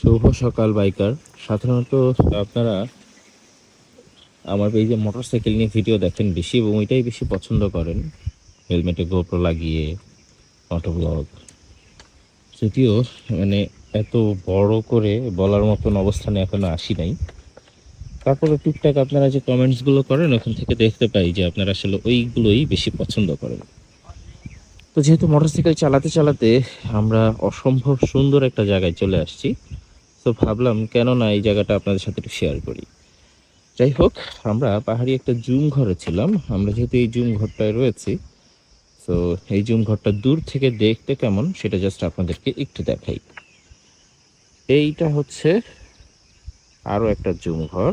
শুভ সকাল, বাইকার। সাধারণত আপনারা আমার এই যে মোটরসাইকেল নিয়ে ভিডিও দেখেন বেশি এবং ওইটাই বেশি পছন্দ করেন। হেলমেটে গোপ্রো লাগিয়ে অটো ব্লগ যদিও মানে এত বড় করে বলার মতন অবস্থানে এখনও আসি নাই। তারপরে টুকটাক আপনারা যে কমেন্টসগুলো করেন, ওখান থেকে দেখতে পাই যে আপনারা আসলে ওইগুলোই বেশি পছন্দ করেন। তো যেহেতু মোটরসাইকেল চালাতে চালাতে আমরা অসম্ভব সুন্দর একটা জায়গায় চলে আসছি তো ভাবলাম কেন না এই জায়গাটা আপনাদের সাথে একটু শেয়ার করি। যাই হোক, আমরা পাহাড়ি একটা জুম ঘরে ছিলাম। আমরা যেহেতু এই জুম ঘরটায় রয়েছি, তো এই জুম ঘরটা দূর থেকে দেখতে কেমন সেটা জাস্ট আপনাদেরকে একটু দেখাই। এইটা হচ্ছে আরও একটা জুম ঘর।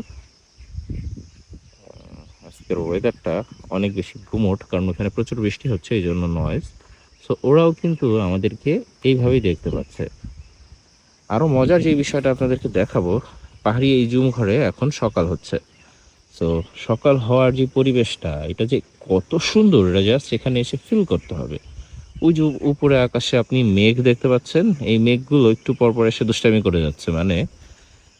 আজকের ওয়েদারটা অনেক বেশি ঘুমোট কারণ ওখানে প্রচুর বৃষ্টি হচ্ছে, এই জন্য নয়েজ সো ওরাও কিন্তু আমাদেরকে এইভাবেই দেখতে পাচ্ছে। আরও মজার যে বিষয়টা আপনাদেরকে দেখাবো, পাহাড়ি এই জুম ঘরে এখন সকাল হচ্ছে। তো সকাল হওয়ার যে পরিবেশটা, এটা যে কত সুন্দর, এটা জাস্ট এখানে এসে ফিল করতে হবে। ওই যে উপরে আকাশে আপনি মেঘ দেখতে পাচ্ছেন, এই মেঘগুলো একটু পর পর এসে দুষ্টামি করে যাচ্ছে। মানে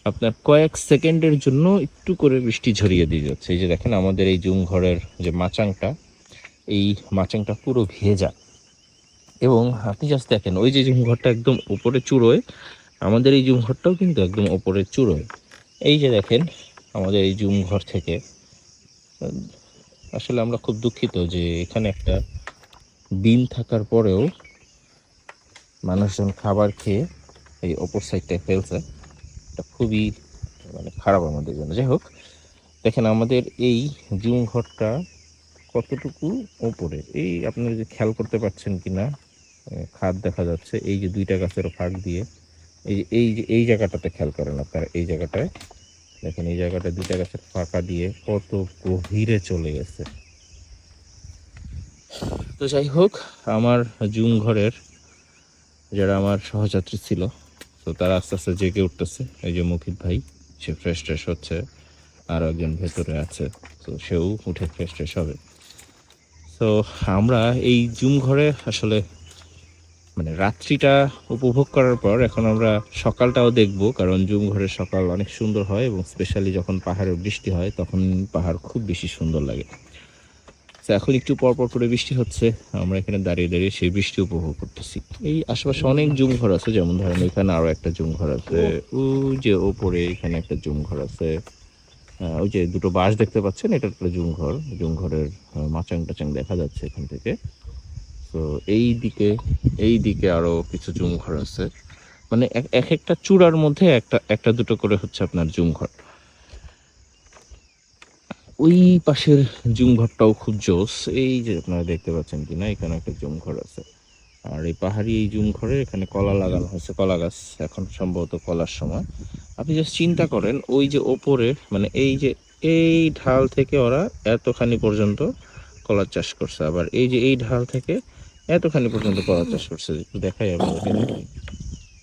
আপনার কয়েক সেকেন্ডের জন্য একটু করে বৃষ্টি ঝরিয়ে দিয়ে যাচ্ছে। এই যে দেখেন আমাদের এই জুম ঘরের যে মাচাংটা, এই মাচাংটা পুরো ভেজা। এবং আপনি জাস্ট দেখেন, ওই যে জুম ঘরটা একদম উপরে চূড়োয় আমাদের এই জুম ঘরটাও কিন্তু একদম ওপরে চূড়োয়। এই যে দেখেন আমাদের এই জুম ঘর থেকে আসলে আমরা খুব দুঃখিত যে এখানে একটা বিন থাকার পরেও মানুষজন খাবার খেয়ে এই অপর সাইডটায় ফেলছে। এটা খুবই মানে খারাপ আমাদের জন্য। যাই হোক দেখেন আমাদের এই জুম ঘরটা কতটুকু ওপরে? এই আপনারা যে খেয়াল করতে পারছেন কিনা আহ, খাদ দেখা যাচ্ছে। এই যে দুইটা গাছের ফাঁক দিয়ে এই এই এই জায়গাটাতে খেয়াল করেন আপনারা, এই জায়গাটায়। দেখেন, এই জায়গাটা দুইটা গাছের ফাঁকা দিয়ে কত গভীরে চলে গেছে। তো যাই হোক, আমার জুম ঘরের যারা আমার সহযাত্রী ছিল, তো তারা আস্তে আস্তে জেগে উঠতেছে। এই যে মুখিত ভাই, সে ফ্রেশ ট্রেশ হচ্ছে, আর একজন ভেতরে আছে, তো সেও উঠে ফ্রেশ ট্রেশ হবে। তো আমরা এই জুম ঘরে আসলে মানে রাত্রিটা উপভোগ করার পর এখন আমরা সকালটাও দেখব, কারণ জুম ঘরের সকাল অনেক সুন্দর হয় এবং স্পেশালি যখন পাহাড়ে বৃষ্টি হয়, তখন পাহাড় খুব বেশি সুন্দর লাগে। তো এখন একটু পরপর পর করে বৃষ্টি হচ্ছে, আমরা এখানে দাঁড়িয়ে দাঁড়িয়ে সেই বৃষ্টি উপভোগ করতেছি। এই আশেপাশে অনেক জুম ঘর আছে, যেমন ধরেন এখানে আরও একটা জুম ঘর আছে ওই যে ওপরে এখানে একটা জুম ঘর আছে ওই যে দুটো বাঁশ দেখতে পাচ্ছেন, এটা একটা জুম ঘর। জুম ঘরের মাচাং টাচাং দেখা যাচ্ছে এখান থেকে। তো এই দিকে এই দিকে আরও কিছু জুম ঘর আছে। মানে এক- এক একটা চূড়ার মধ্যে একটা একটা দুটো করে হচ্ছে আপনার জুম ঘর। ওই পাশের জুম ঘরটাও খুব জোস। এই যে আপনারা দেখতে পাচ্ছেন কি না এখানে একটা জুম ঘর আছে। আর এই পাহাড়ি এই জুম ঘরে এখানে কলা লাগানো হয়েছে, কলা গাছ। এখন সম্ভবত কলার সময়। আপনি জাস্ট চিন্তা করেন, ওই যে ওপরে মানে এই যে এই ঢাল থেকে ওরা এতখানি পর্যন্ত কলার চাষ করছে। আবার এই যে এই ঢাল থেকে এতখানি পর্যন্ত কলার চাষ করছে একটু দেখাই আপনাদের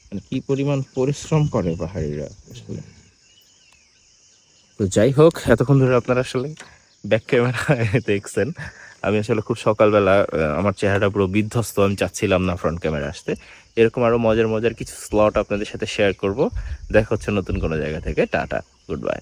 মানে কি পরিমাণ পরিশ্রম করে পাহাড়িরা আসলে। তো যাই হোক, এতক্ষণ ধরে আপনারা আসলে ব্যাক ক্যামেরায় দেখছেন। আমি আসলে খুব সকালবেলা আমার চেহারাটা পুরো বিধ্বস্ত, আমি চাচ্ছিলাম না ফ্রন্ট ক্যামেরা আসতে। এরকম আরও মজার মজার কিছু স্লট আপনাদের সাথে শেয়ার করব। দেখা হচ্ছে নতুন কোনো জায়গা থেকে। Tata good bye